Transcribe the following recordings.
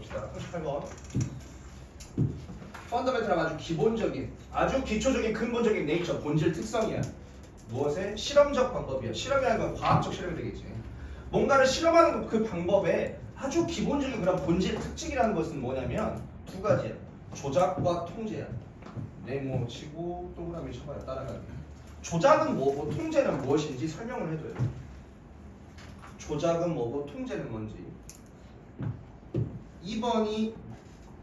봅시다. 38번. 펀더멘탈한 아주 기본적인, 아주 기초적인 근본적인 네이처 본질 특성이야. 무엇의 실험적 방법이야. 실험이라는 건 과학적 실험이 되겠지. 뭔가를 실험하는 그 방법에 아주 기본적인 그런 본질 특징이라는 것은 뭐냐면 두 가지야. 조작과 통제야. 네모 치고 동그라미 쳐봐요. 따라가기. 조작은 뭐고 통제는 무엇인지 설명을 해줘요. 조작은 뭐고 통제는 뭔지. 2번이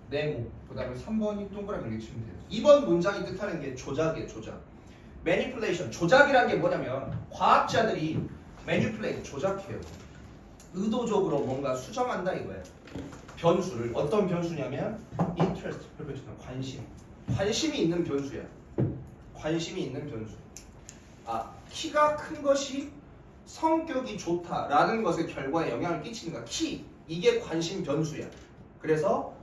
네모, 그 다음에 3번이 동그라미 이렇게 치면 돼요. 2번 문장이 뜻하는 게 조작이에요, 조작. manipulation, 조작이라는 게 뭐냐면 과학자들이 manipulate, 조작해요. 의도적으로 뭔가 수정한다 이거예요. 변수를 어떤 변수냐면 interest. 관심. 관심이 있는 변수야. 관심이 있는 변수. 아, 키가 큰 것이 성격이 좋다라는 것의 결과에 영향을 끼치는 거야. 키 이게 관심 변수야. 그래서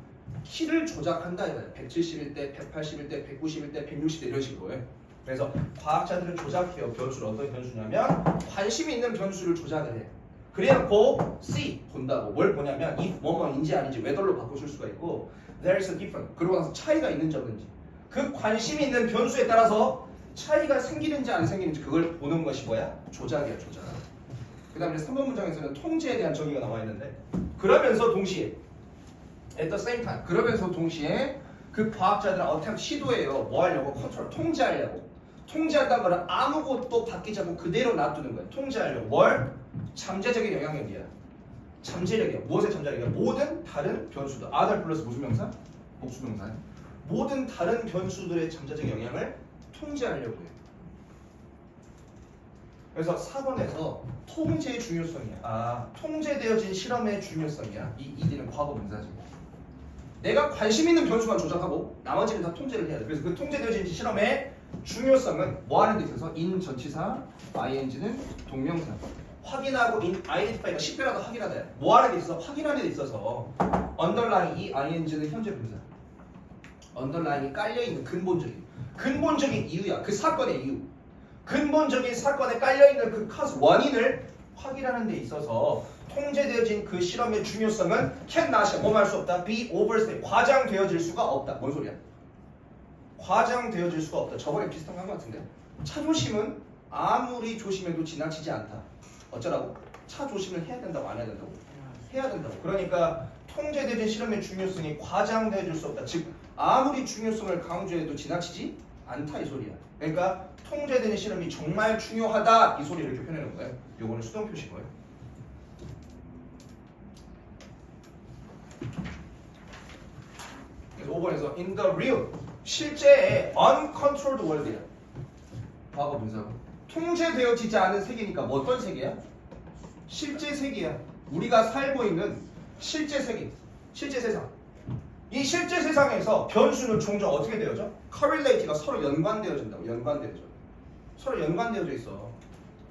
키를 조작한다 이거야. 170일 때, 180일 때, 190일 때, 160일 때 이런 식으로 해. 그래서 과학자들은 조작해요. 변수를 어떤 변수냐면 관심이 있는 변수를 조작을 해. 그래놓고 C 본다고 뭘 보냐면 if 뭐뭐인지 아닌지 whether로 바꿔줄 수가 있고 there is a difference 그러고 나서 차이가 있는지 없는지 그 관심이 있는 변수에 따라서 차이가 생기는지 안 생기는지 그걸 보는 것이 뭐야? 조작이야 조작 그 다음에 3번 문장에서는 통제에 대한 정의가 나와 있는데 그러면서 동시에 at the same time. 그러면서 동시에 그 과학자들은 어떻게 시도해요. 뭐 하려고? 컨트롤. 통제하려고. 통제한다는 거는 아무것도 바뀌지 않고 그대로 놔두는 거예요. 통제하려고. 뭘? 잠재적인 영향력이야. 잠재력이야. 무엇의 잠재력이야? 모든 다른 변수들. other 플러스 무슨 명사? 복수 명사 모든 다른 변수들의 잠재적 영향을 통제하려고 해요 그래서 4번에서 통제의 중요성이야. 아, 통제되어진 실험의 중요성이야. 이 이디는 과거 분사지. 내가 관심 있는 변수만 조작하고 나머지는 다 통제를 해야 돼. 그래서 그 통제되어진 실험의 중요성은 뭐 하는 데 있어서 in 전치사, ing는 동명사. 확인하고 in identify가 10배라도 확인하다. 뭐 하는 데 있어서 확인하는 데 있어서 underline 이 ing는 현재 분사. underline이 깔려 있는 근본적인 근본적인 이유야. 그 사건의 이유. 근본적인 사건에 깔려 있는 그 카스 원인을 확인하는 데 있어서 통제되어진 그 실험의 중요성은 can not 뭐할 수 없다. be overstated 과장되어질 수가 없다. 뭔 소리야? 과장되어질 수가 없다. 저번에 비슷한 거 한 것 같은데? 차 조심은 아무리 조심해도 지나치지 않다. 어쩌라고? 차 조심을 해야 된다고 안 해야 된다고? 해야 된다고. 그러니까 통제되어진 실험의 중요성이 과장되어질 수 없다. 즉 아무리 중요성을 강조해도 지나치지 않다 이 소리야. 그러니까 통제되는 실험이 정말 중요하다 이 소리를 이렇게 놓은 거예요. 요거는 수동 표시인 거예요. 그래서 5번에서 in the real 실제의 uncontrolled world이야. 과거 분사고 통제되어지지 않은 세계니까 뭐 어떤 세계야? 실제 세계야. 우리가 살고 있는 실제 세계, 실제 세상. 이 실제 세상에서 변수는 종종 어떻게 되어져? correlate가 서로 연관되어진다고 연관되어져. 서로 연관되어져 있어.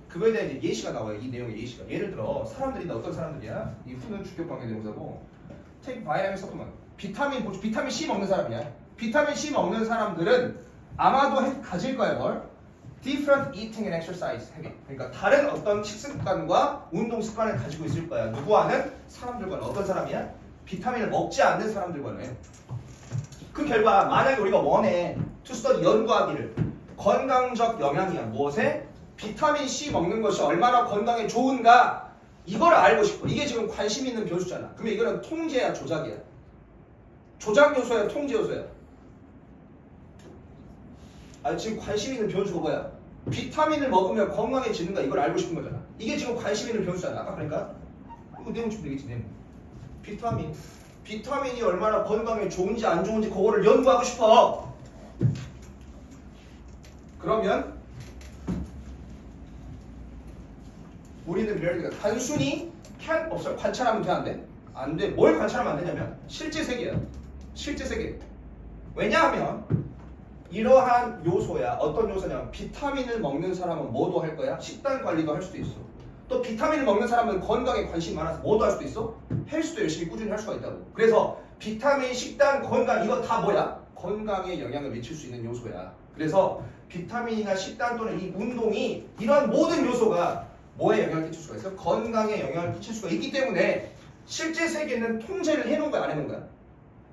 그거에 대한 예시가 나와요. 이 내용의 예시가. 예를 들어 사람들이 다 어떤 사람들이야? 이 후는 주격 관계 대명사고 take vitamin supplement. 비타민 보충, 비타민 C 먹는 사람이야. 비타민 C 먹는 사람들은 아마도 해- 가질 거야 뭘? different eating and exercise habit. 그러니까 다른 어떤 식습관과 운동 습관을 가지고 있을 거야. 누구와는 사람들과는 어떤 사람이야? 비타민을 먹지 않는 사람들과는. 그 결과 만약에 우리가 원해 투스터디 연구하기를 건강적 영향이야 무엇에? 비타민 C 먹는 것이 얼마나 건강에 좋은가 이걸 알고 싶어 이게 지금 관심 있는 변수잖아 그러면 이거는 통제야 조작이야 조작 요소야 통제 요소야? 아 지금 관심 있는 변수가 뭐야? 비타민을 먹으면 건강해지는가 이걸 알고 싶은 거잖아. 이게 지금 관심 있는 변수잖아. 아까 그러니까? 이거 내용 좀 되겠지 내용. 비타민. 비타민이 얼마나 건강에 좋은지 안 좋은지 그거를 연구하고 싶어. 그러면 우리는 레알리가 단순히 can 없어. 관찰하면 돼 안 돼? 안 돼. 뭘 관찰하면 안 되냐면 실제 세계야. 실제 세계. 왜냐하면 이러한 요소야. 어떤 요소냐면 비타민을 먹는 사람은 뭐도 할 거야? 식단 관리도 할 수도 있어. 또 비타민을 먹는 사람은 건강에 관심이 많아서 뭐도 할 수도 있어? 헬스도 열심히 꾸준히 할 수가 있다고. 그래서 비타민, 식단, 건강 이거 다 뭐야? 건강에 영향을 미칠 수 있는 요소야. 그래서 비타민이나 식단 또는 이 운동이 이런 모든 요소가 뭐에 영향을 끼칠 수가 있어? 건강에 영향을 끼칠 수가 있기 때문에 실제 세계는 통제를 해놓은 거야 안 해놓은 거야?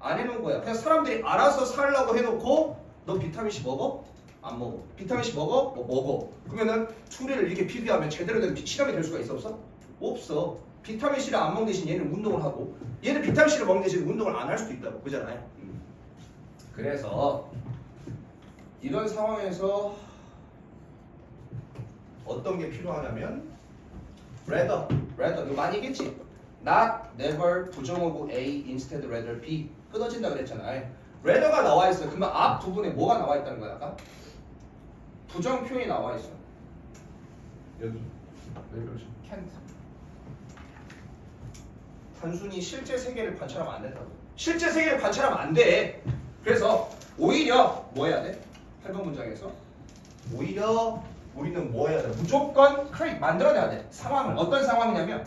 안 해놓은 거야. 그냥 사람들이 알아서 살라고 해놓고 너 비타민 C 먹어? 안 먹어. 비타민 C 먹어? 뭐 먹어. 그러면은 둘이를 이렇게 비교하면 제대로 된 실험이 될 수가 있어 없어? 없어. 비타민 C를 안 먹는 대신 얘는 운동을 하고 얘는 비타민 C를 먹는 대신 운동을 안 할 수도 있다고 그잖아요. 음. 그래서 이런 상황에서 어떤 게 필요하냐면 rather, rather 이거 많이 얘기했지? not, never, 부정어고 A, instead, rather, B 끊어진다 그랬잖아. rather가 나와 있어. 그러면 앞 부분에 뭐가 나와 있다는 거야? 아까 부정 표현이 나와 있어. 여기 왜 그러지? can't. 단순히 실제 세계를 관찰하면 안 된다고. 실제 세계를 관찰하면 안 돼. 그래서 오히려 뭐 해야 돼? 8번 문장에서 오히려 우리는 뭐 해야 돼? 무조건 크레이 만들어내야 돼. 상황을 어떤 상황이냐면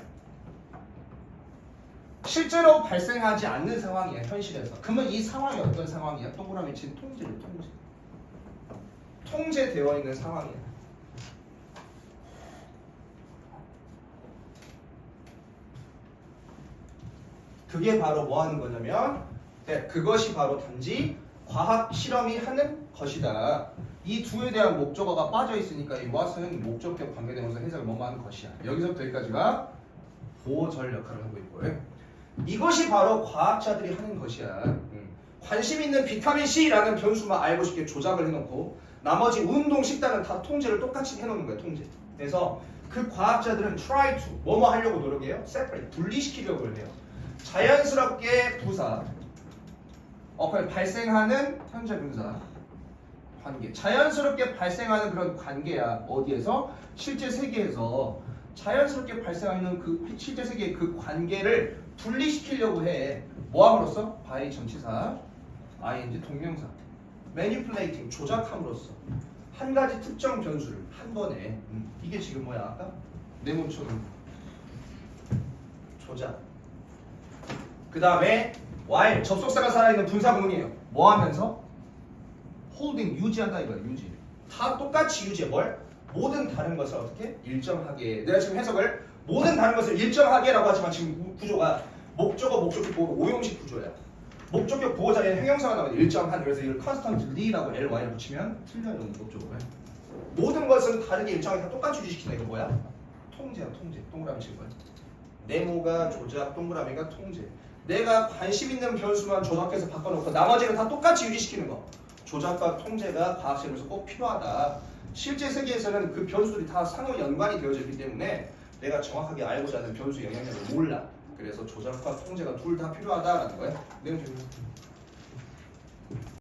실제로 발생하지 않는 상황이야 현실에서. 그러면 이 상황이 어떤 상황이야? 동그라미 친 통제를 통제. 통제되어 있는 상황이야. 그게 바로 뭐 하는 거냐면 네, 그것이 바로 단지 과학 실험이 하는 것이다. 이 두에 대한 목적어가 빠져 있으니까 이 what은 목적격 관계대명사 해석을 뭐뭐 하는 것이야. 여기서부터 여기까지가 보절 역할을 하고 있고요. 이것이 바로 과학자들이 하는 것이야. 음. 관심 있는 비타민 C라는 변수만 알고 싶게 조작을 해놓고 나머지 운동, 식단은 다 통제를 똑같이 해놓는 거야. 통제. 그래서 그 과학자들은 try to 뭐뭐 하려고 노력해요? separate 분리시키려고 해요. 자연스럽게 부사 어, 그냥 발생하는 현재 분사 관계 자연스럽게 발생하는 그런 관계야 어디에서 실제 세계에서 자연스럽게 발생하는 그 실제 세계의 그 관계를 분리시키려고 해 뭐함으로써 by 전치사 ing 동명사 manipulating 조작함으로써 한 가지 특정 변수를 한 번에 음, 이게 지금 뭐야 아까 내 몸처럼 조작 그 다음에 while 접속사가 살아있는 분사 구문이에요. 뭐 하면서? holding 유지한다 이거야 유지. 다 똑같이 유지해 뭘? 모든 다른 것을 어떻게? 일정하게. 내가 지금 해석을 모든 다른 것을 일정하게라고 하지만 지금 구- 구조가 목적어 목적격 보호 오형식 구조야. 목적격 보호 자리에 형용사가 나오면 일정한 그래서 이걸 constantly라고 ly를 붙이면 틀려요 목적어가. 모든 것은 다르게 일정하게 다 똑같이 유지시키는 이거 뭐야? 통제야 통제. 동그라미 칠 거야. 네모가 조작, 동그라미가 통제. 내가 관심 있는 변수만 조작해서 바꿔놓고 나머지는 다 똑같이 유지시키는 거. 조작과 통제가 과학실험에서 꼭 필요하다. 실제 세계에서는 그 변수들이 다 상호 연관이 되어져 있기 때문에 내가 정확하게 알고자 하는 변수 영향력을 몰라. 그래서 조작과 통제가 둘 다 필요하다라는 거예요. 내용 좀.